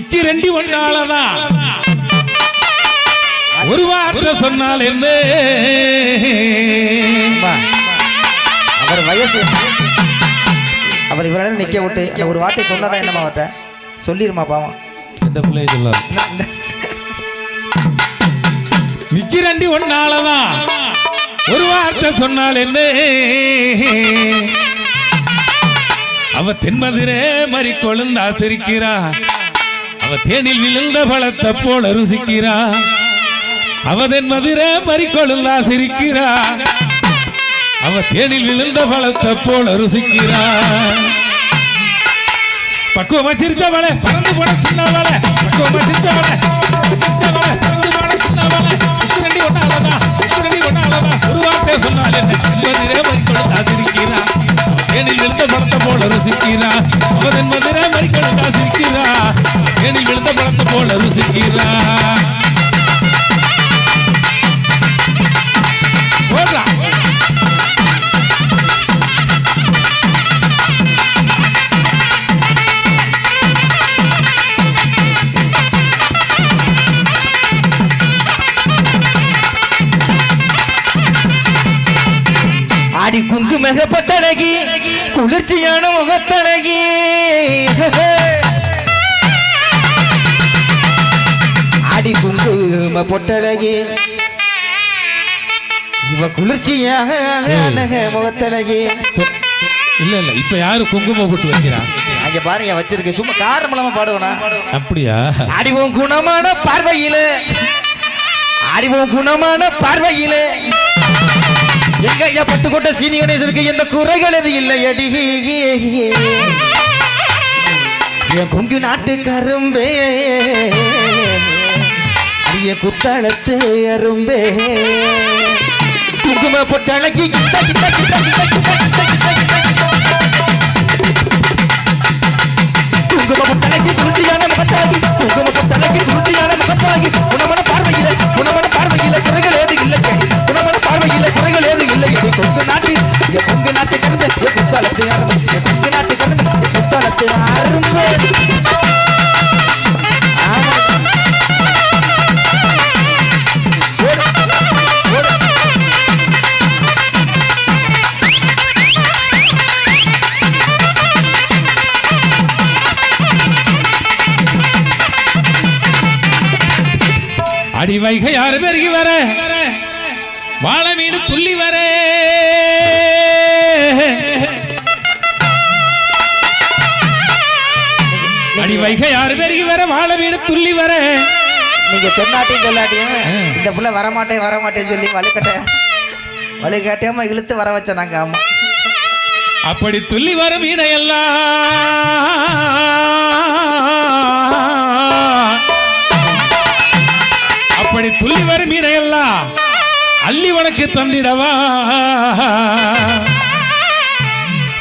நான் நிக்கிறேன்டி ஒன்னாலதான் ஒரு வார்த்தை சொன்னால் என்ன? அவர் வயசு. அவர் இவரால நிக்க விட்டு ஒரு வார்த்தை சொன்னதா என்னம்மா வார்த்தை சொல்லிருமா பாவம். இந்த பிள்ளைய சொல்லாது. நிக்கிறண்டி ஒன்னாலதான் ஒரு வார்த்தை சொன்னால் என்ன? அவ தென்மதுரே மறி கொழுந்தா சிரிக்கிறா அவ தேனில் விழுந்த பழத்தை போல ருசிக்கிறா அவதன் தென்மதுரே மறிக்கொழுந்தா சிரிக்கிறா. அவ தேனில் விழுந்த பழத்தை போல ருசிக்கிறா பக்குவமா சிரிச்சவளே பறந்து போன சின்னவளே பக்குவமா சிரிச்சவளே சிரிச்சவளே பறந்து போட சின்னவளே. உத்திரண்டி ஒன்னாலதா உத்திரண்டி ஒன்னாலதா ஒரு வார்த்தை சொன்னால் என்ன? மறிக்கொழுந்தா சிரிக்கிறா. தேனில் விழுந்த பழத்தை போல ருசிக்கிறா அவதன் ஏனி விழுந்த பழத்தை போல ருசிக்கிறா. அடி குங்குமகப்பட்டழகி குளிர்ச்சியான முகத்தழகி. குங்கும பொட்டழகி. இவ குளிர்ச்சியாக முகத்தழகி. இல்ல இல்ல இப்ப யாரு குங்குமம் போட்டு வைக்கிறா அங்க பாருங்க சும்மா காரமலமா பாடுவனா அப்படியா? அறிவோம் குணமான பார்வையில. அறிவோம் குணமான பார்வையில. எங்க ஐயா பட்டுக்கோட்டை சீனி கணேசனுக்கு எந்த குறைகள் எது இல்லை அடி. என் கொங்கு நாட்டு கரும்பே. பெரிய குத்தாளத்து அரும்பே குங்கும பொட்டு அழகி குங்கும பொட்டு அழகி துருத்தியான முகத்தாகி குங்கும பொட்டு அழகி துருத்தியான முகத்தாகி குணமன பார்வையில குணமன பார்வையில குறைகள் ஏது இல்லை குணமன பார்வையில குறைகள் ஏது இல்லை கொங்கு நாட்டு கொங்கு நாட்டு கருந்த குத்தாளத்து அடி வைகை யாரு பெருகி வர. வாழை மீன் துள்ளி வர. அடி வைகை யாரு பெருகி வர வாழை மீன் துள்ளி வர. நீங்க சொன்னாட்டையும் சொல்லாட்டியும் இந்த புள்ள வரமாட்டேன் வரமாட்டேன்னு சொல்லி வலுக்கட்ட வலுக்கட்டாம இழுத்து வர வச்ச நாங்க ஆமா. அப்படி துள்ளி வரும் மீனையெல்லாம் அப்படி துள்ளி வரும் மீனையெல்லாம் அள்ளி உனக்கு தந்திடவா?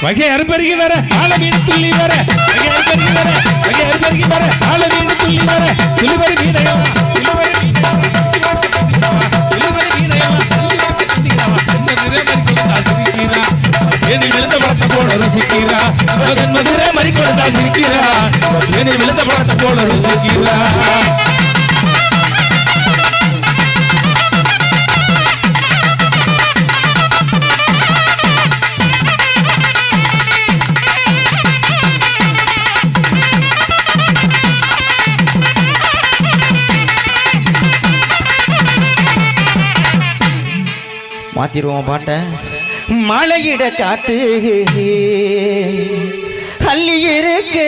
வகை அறுபருகி வர ஆள மீன் துள்ளி வர வகை அறுபருகி வர வகை அறுபருகி வர ஆள மீன் துள்ளி வர துள்ளி வரும் மீனையெல்லாம் துள்ளி வரும் மீனையெல்லாம் மாத்திருவோம் பாட்ட. மழையிட காத்து அள்ளி இருக்கு.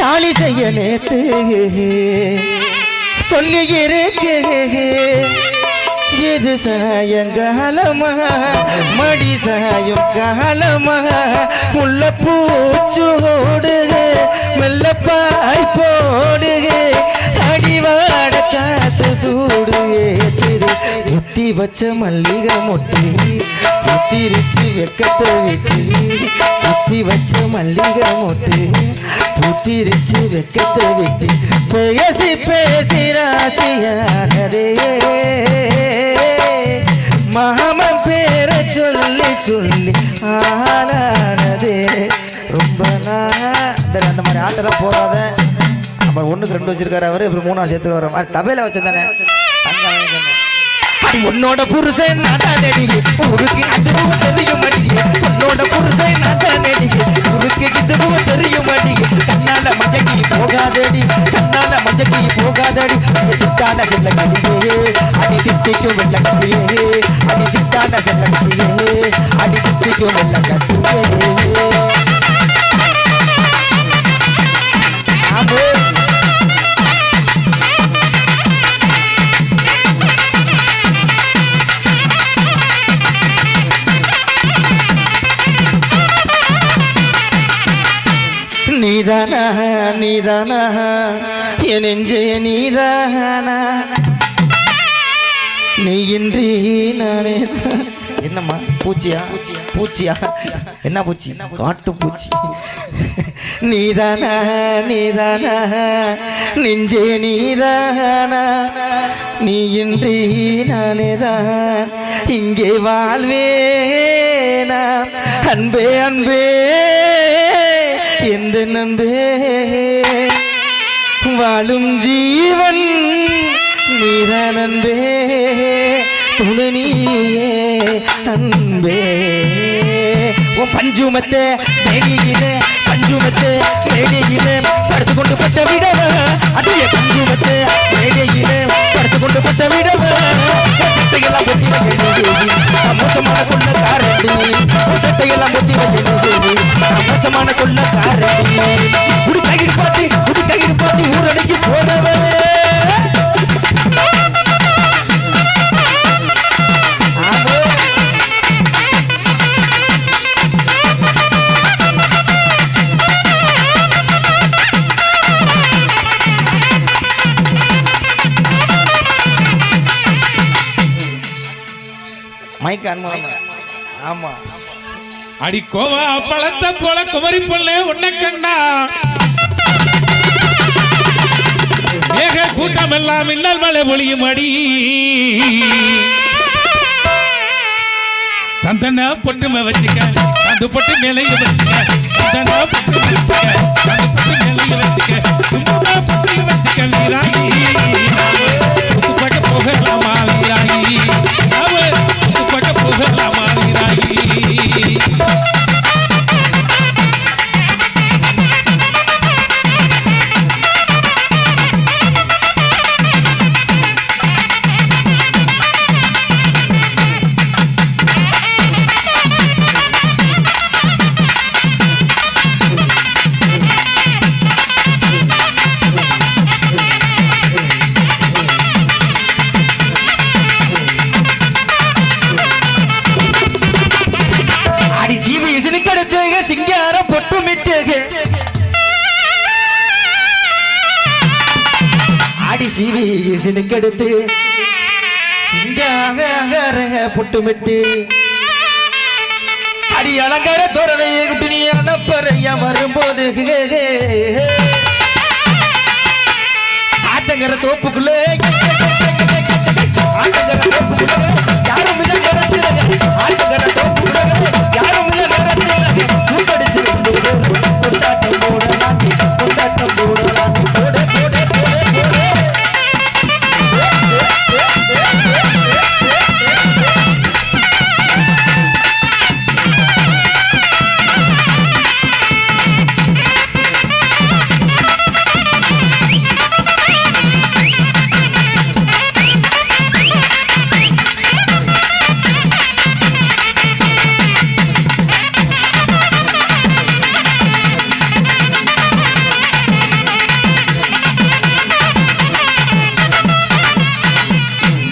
தாலி செய்ய நேத்து சொல்லி இருக்கு. இது சாயங்காலமா? மடி சாயம் காலமா? உள்ள பூச்சோடு மெல்ல பாய் வச்ச மல்லிகை மொட்டி புத்திரிச்சு வெக்கத்தை விட்டு. புத்தி வச்ச மல்லிகை மொட்டு புத்திரிச்சு வெக்கத்தை விட்டு. பேசி பேசி ராசியானதே மாமன் பேரை சொல்லி சொல்லி ஆளானதே. ரொம்ப நாள் அந்த மாதிரி ஆட்டெல்லாம் போகாத. அப்புறம் ஒன்றுக்கு ரெண்டு வச்சிருக்காரு அவர் அப்புறம் மூணாவது சேர்த்து வர மாதிரி தபையில் வச்சிருந்தானே. உன்னோட புருஷன் நாட்டானடி உருக்கு அதுவும் தெரிய மாட்டேங்குது உன்னோட புருஷன் நாட்டானடி உருக்கு இதுவும் தெரிய மாட்டேங்குது கண்ணால மஜக்கி போகாதடி கண்ணால மஜக்கி போகாதடி. அடி சிட்டான செல்ல கதியே அடி தித்திக்கும் வெள்ள கதியே அடி சித்தான செல்ல கதியே அடி தித்திக்கும் வெள்ள கதியே. நீதானா நீதானா? என் நெஞ்சே நீதானா? நீ இன்றி நானே என்னம்மா பூச்சியா? பூச்சியா? என்ன பூச்சி? காட்டு பூச்சி. நீதானா நீதானா? நெஞ்சே நீதானா? நீ இன்றி நானே தான் இங்கே வாழ்வேனா? அன்பே அன்பே. நந்தே. வாழும் ஜீவன் நீதான் அன்பே துணை நீயே அன்பே. உன் பஞ்சுமத்தை மேனியிலே பஞ்சுமத்தை மேனியிலே படுத்து கொண்டு பட்ட விடவ? அதே பஞ்சுமத்தை மேனியிலே படுத்து கொண்டு பட்ட விடவ? சட்டையெல்லாம் ஒத்தி வைக்கிறது மோசமான கொள்ள காரடி. சட்டையெல்லாம் ஒத்தி வைக்கிறது மோசமான கொள்ள காரடி. உடி கையில் பாத்தி குடி கையில் பாத்தி ஊரடங்கி மைக் அனுமதி ஆமா. அடி கோவா பழத்தை போல குமரி பொண்ணு உன்னை கண்டா. மேக கூட்டம் எல்லாம் மின்னல் மலை ஒளியும் அடி. சந்தன பொட்டுமை வச்சுக்க அந்த பொட்டு மேலைய வச்சுக்க சந்தன பொட்டு வச்சுக்க அந்த பொட்டு மேலைய வச்சுக்க சீவி சினுக்கெடுத்து புட்டுமிட்டு அடி அலங்கார துறவையை குட்டி நீ அனப்பறையா வரும்போது ஆட்டங்கிற தோப்புக்குள்ளே ஆட்டங்கிற தோப்புக்குள்ளே யாரும் ஆட்டங்கிற